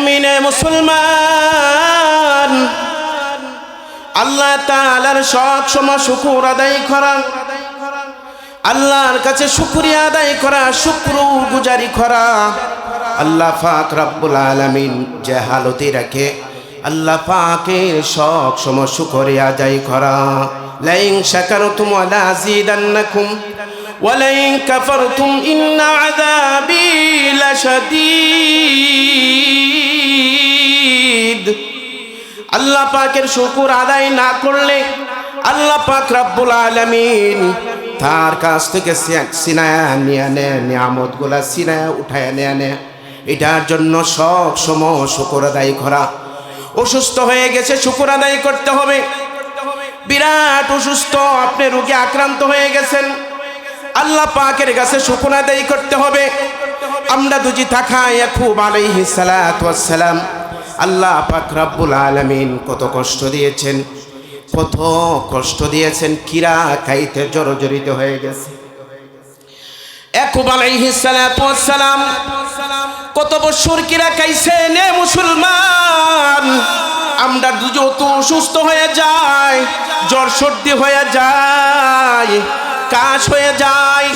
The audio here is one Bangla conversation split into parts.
মুমিনে মুসলমান। আল্লাহ তাআলার সব সময় শুকুর আদায় করা। আল্লাহর কাছে শুকরিয়া আদায় করা, শুক্র গুজারি করা। আল্লাহ পাক রব্বুল আলামিন যে হালতে রাখে, আল্লাহ পাকের সব সময় শুকরিয়া আদায় করা। লাইন শাকারতুম ওয়ালা আযীদান্নাকুম, ওয়ালাইন কাফারতুম ইন্না আযাবি লাশাদীদ। আল্লাহ পাকের শুকুর আদায় না করলে আল্লাহ পাক রব্বুল আলামিন তার কাছ থেকে সিনায়া নিয়ে নে নিয়ামতগুলা সিনায়া উঠায় নিয়ে নে। এটার জন্য সব সময় শুকুর আদায় করা। অসুস্থ হয়ে গেছে, শুকুর আদায় করতে হবে। বিরাট অসুস্থ, আপনি রোগে আক্রান্ত হয়ে গেছেন। আল্লাহ পাকের কাছে শুকুর আদায় করতে হবে। আমরা দুজি থাকা খুব আলাইহি ওয়াসসালাম আল্লাহ পাক রব্বুল আলামিন কত কষ্ট দিয়েছেন। কত কষ্ট দিয়েছেন, কিরা খাইতে জর্জরিত হয়ে গেছে। একুব আলাইহিস সালাতু ওয়াসসালাম কত বছর কিরা খাইছে নে মুসলমান। আমরা দুজন তো অসুস্থ হয়ে যায় জ্বর সর্দি হয়ে যায়, কাশ হয়ে যায়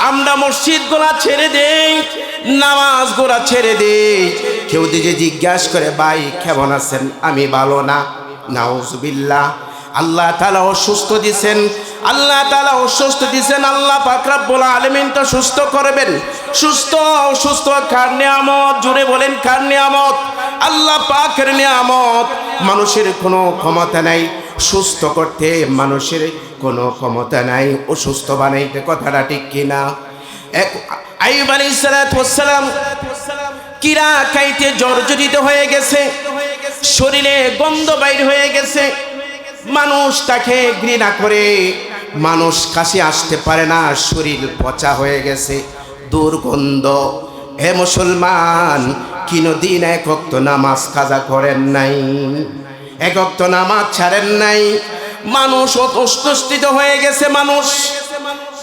আমরা মসজিদ গোলা ছেড়ে দেই, নামাজ গোলা ছেড়ে দেই। কেউ দিকে জিজ্ঞাসা করে, ভাই, কেমন আছেন? আমি ভালো না। নাউজুবিল্লাহ। আল্লাহ তালা অসুস্থ দিছেন। আল্লাহ তালা অসুস্থ দিছেন। আল্লাহ পাকরাবুল আলমিনটা সুস্থ করবেন। সুস্থ অসুস্থ কার নিয়ামত, জুড়ে বলেন কার নিয়ামত। আল্লাহ পাকের নিয়ামত। মানুষের কোনো ক্ষমতা নাই। সুস্থ করতে মানুষের কোনো ক্ষমতা নাই। অসুস্থ বানাইতে কথাটা ঠিক কিনা? খাইতে জর্জরিত হয়ে গেছে, শরীরে গন্ধ বাইর হয়ে গেছে। মানুষ তাকে ঘৃণা করে, মানুষ আসতে পারে না, শরীর পচা হয়ে গেছে, দুর্গন্ধ। হে মুসলমান দিন এক নামাজ কাজা করেন নাই। এক অক্ত নামাজ ছাড়েন নাই। মানুষ অস্তুষ্টিত হয়ে গেছে মানুষ।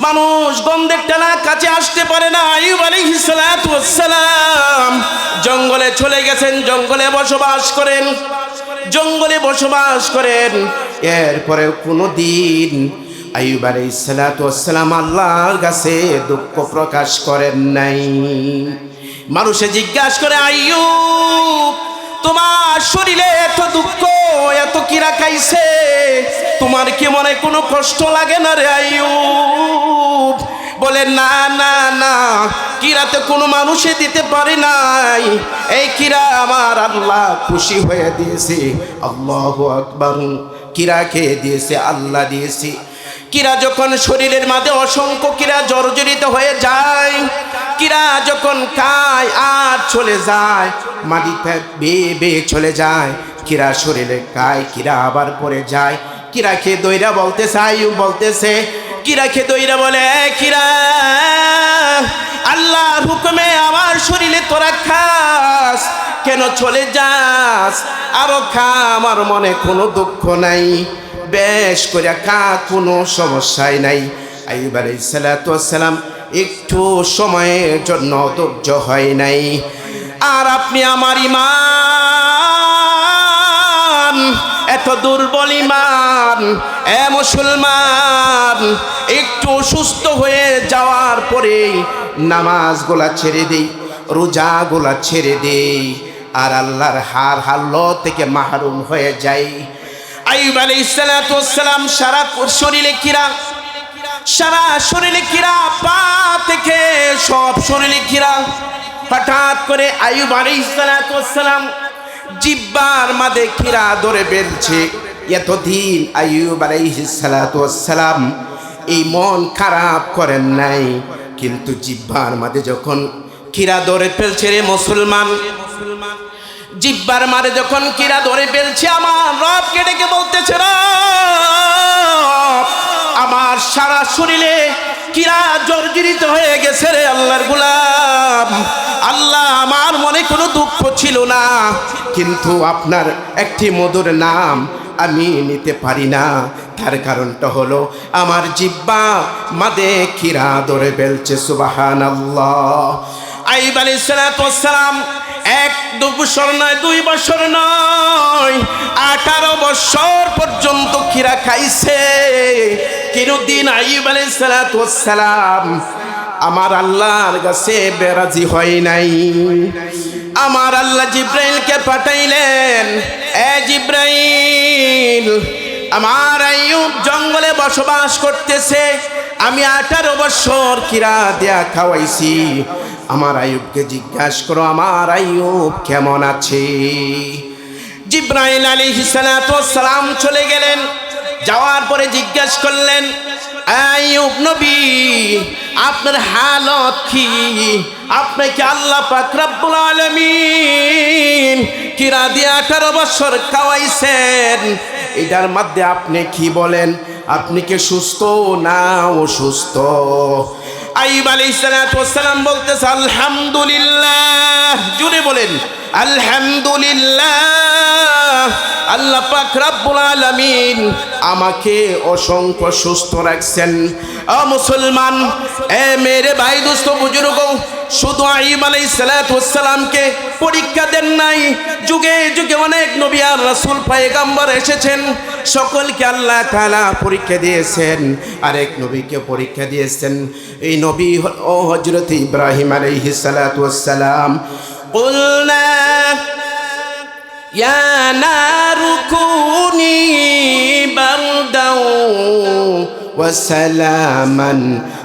মানুষ গন্ধের টানা কাছে আসতে পারে না। আইব আলাইহিসসালাম জঙ্গলে চলে গেছেন, জঙ্গলে বসবাস করেন, জঙ্গলে বসবাস করেন। এরপরে কোনো দিন আইব আলাইসালাম আল্লাহর কাছে দুঃখ প্রকাশ করেন নাই। মানুষে জিজ্ঞাসা করে, আইয়ুব, তোমার শরীরে এত দুঃখ, এত কিরা খাইছে, তোমার কি মনে কোনো কষ্ট লাগে না রে আইয়ুব? বলে, না না না কিরাতে কোনো মানুষে দিতে পারে নাই। এই কিরা আমার আল্লাহ খুশি হয়ে দিয়েছে। আল্লাহ আকবর। কিরা খেয়ে দিয়েছে, আল্লাহ দিয়েছে। কিরা যখন শরীরের মাঝে অসংখ্য কিরা জর্জরিত হয়ে যায়, কিরা যখন খায় আর চলে যায় মাটিতে বেয়ে বেয়ে চলে যায়। কিরা শরীরে খায়, কিরা আবার পরে যায়। কিরা খেয়ে দইরা বলতেছে আয়ু বলতেছে, কিরা খেয়ে দইরা বলে কিরা আল্লাহর হুকুমে আমার শরীরে তোরা খাস, কেন চলে যাস? আরও খা, আমার মনে কোনো দুঃখ নাই। বেশ করে খা, কোনো সমস্যাই নাই। আইব আলাইসালাম একটু সময়ের জন্য ধৈর্য হয় নাই। আর আপনি আমার ইমান এত দুর্বল ইমান এ মুসলমান, একটু সুস্থ হয়ে যাওয়ার পরে নামাজ গোলা ছেড়ে দেই রোজা গোলা ছেড়ে দেই, আর আল্লাহর হার হাল্ল থেকে মাহরুম হয়ে যাই। আইব আলাই সারা শরীরে কিরা সারা শরীরে কিরা পা থেকে সব শরীরে কিরা। হঠাৎ করে আইব আলাই সালাম জিব্বার মাঝে কিরা ধরে বেলছে এতদিন আইব আলাইহি সালাম এই মন খারাপ করেন নাই, কিন্তু জিব্বার মাঝে যখন কিরা ধরে ফেলছে রে মুসলমান, জিব্বার মারে যখন কিরা ধরে ফেলছে, আমার রব কেটে বলতেছে, রব আমার সারা শরীরে কিরা জর্জরিত হয়ে গেছে রে আল্লাহর গুলাম। আল্লাহ, আমার মনে কোনো দুঃখ ছিল না, কিন্তু আপনার একটি মধুর নাম আমি নিতে পারি না। তার কারণটা হলো আমার জিব্বা মাদে কিরা ধরে ফেলছে সুবাহান আল্লাহ আইব আলাইহিস সালাম এক, দু বছর নয়, দুই বছর নয়, আঠারো বছর পর্যন্ত কিরা খাইছে। কিনুদ্দিন আইব আলাইসালাম আমার আল্লাহর কাছে বেরাজি হয় নাই। আমার আল্লাহ জিব্রাইলকে পাঠাইলেন, এ জিব্রাইল, আমার আইয়ুব জঙ্গলে বসবাস করতেছে, আমি আঠারো বছর কিরা দেয়া খাওয়াইছি। আমার আইয়ুবকে জিজ্ঞাসা করো, আমার আয়ুব কেমন আছে? জিব্রাইল আলী সালাম চলে গেলেন। যাওয়ার পরে জিজ্ঞাসা করলেন আইয়ুব নবী, আপনার হালত কি? আপনাকে আল্লাহ পাক রব্বুল আলামিন কিরা দিয়ে আঠারো বছর খাওয়াইছেন? এটার মধ্যে আপনি কি বলেন? আপনি কি সুস্থ না অসুস্থ? আইব আলী সালাম বলতেছে আলহামদুলিল্লাহ। জুড়ে বলেন আলহামদুলিল্লাহ। আল্লাহ পাক রাব্বুল আলামিন আমাকে অসংখ্য সুস্থ রাখছেন ও মুসলমান এ মেরে ভাই দোস্ত বুজুর্গ শুধু আইব আলাইহিস সালামকে পরীক্ষা দেন নাই যুগে যুগে অনেক নবী আর রাসূল পয়গম্বর এসেছেন সকলকে আল্লাহ তাআলা পরীক্ষা দিয়েছেন আরেক নবীকে পরীক্ষা দিয়েছেন এই নবী ও হযরত ইব্রাহিম আলাইহিস সালাম قلنا يا نار كوني بردا وسلاما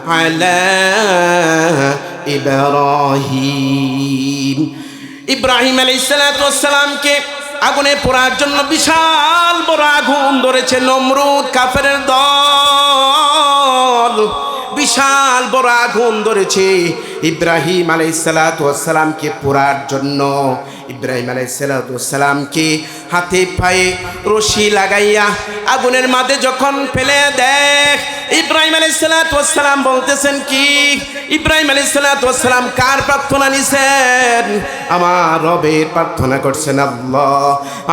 على إبراهيم ইব্রাহিম আলাইসালামকে আগুনে পোড়ার জন্য বিশাল বড় আগুন ধরেছে নমরুদ কাফের দল বিশাল বড় আগুন ধরেছে ইব্রাহিম আলাইসালামকে পোড়ার জন্য ইব্রাহিম আলাইসালামকে হাতে পায়ে রশি লাগাইয়া আগুনের মাঝে যখন ফেলে দেখ ইব্রাহিম আলাইসালাম বলতেছেন কি, ইব্রাহিম আলাইসালাম কার প্রার্থনা নিছেন? আমার রবের প্রার্থনা করছেন আল্লাহ,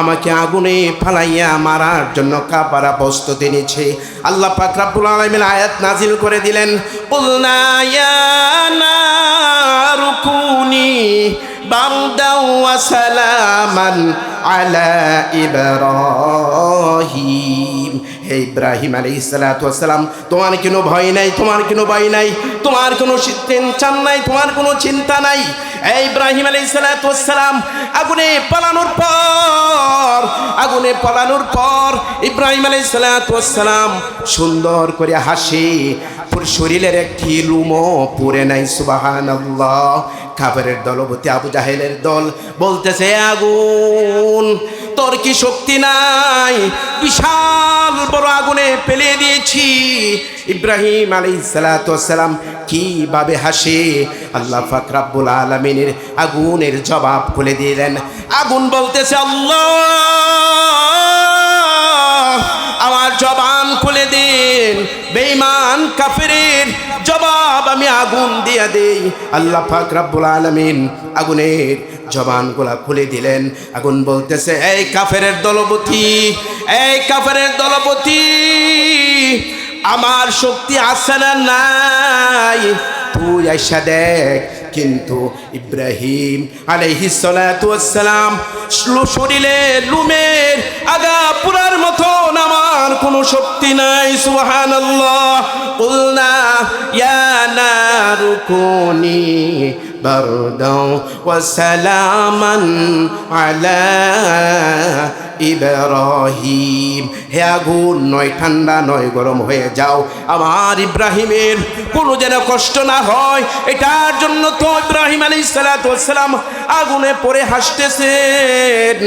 আমাকে আগুনে ফালাইয়া মারার জন্য কাপারা প্রস্তুতি নিচ্ছে। আল্লাহ পাক রাব্বুল আলামিন আয়াত নাজিল করে দিলেন, কুলনা ইয়া নারু বারদাও ওয়া সালামান আলা ইব্রাহিম। হে ইব্রাহিম আলাইহিস সালাতু ওয়াস সালাম, তোমার কোনো ভয় নাই, তোমার কোনো ভয় নাই, তোমার কোনো টেনশন নাই, তোমার কোনো চিন্তা নাই। এই ইব্রাহিম আলাইহিস সালাতু ওয়াস সালাম, আগুনে পালানোর পর, আগুনে পালানোর পর ইব্রাহিম আলাইহিস সালাতু ওয়াস সালাম সুন্দর করে হাসি শরীরের একটি লুমো পুরে নাই, সুবহানাল্লাহ। কাফেরের দলপতি আবু জাহেলের দল বলতেছে, আগুন, তোর কি শক্তি নাই? বিশাল বড় আগুনে ফেলে দিয়েছি। ইব্রাহিম আলী সালাম কীভাবে হাসে? আল্লাহ ফাকরাবুল আলমিনের আগুনের জবাব খুলে দিলেন। আগুন বলতেছে, আল্লাহ, আমার জবান খুলে দিন। বেঈমান কাফেরের জবাব আমি আগুন দিয়া দেই। আল্লাহ পাক রাব্বুল আলামিন আগুনের জবানগুলা খুলে দিলেন। আগুন বলতেছে, এই কাফেরের দলপতি এই কাফেরের দলপতি আমার শক্তি আছে না নাই? তুই আইসা দেখ। কিন্তু ইব্রাহিম আলাইহিসালাম শরীরে লুমের আগা পুরার মতন আমার কোনো শক্তি নাই সুহান কুলনা ইয়া নারুকুনি বারদাও ওয়া সালামান আলা ইব্রাহিম হে আগুন, নয় ঠান্ডা, নয় গরম হয়ে যাও। আমার ইব্রাহিমের কোনো যেন কষ্ট না হয়, এটার জন্য তো ইব্রাহিম আলী সালাম আগুনে পড়ে হাসতেছেন।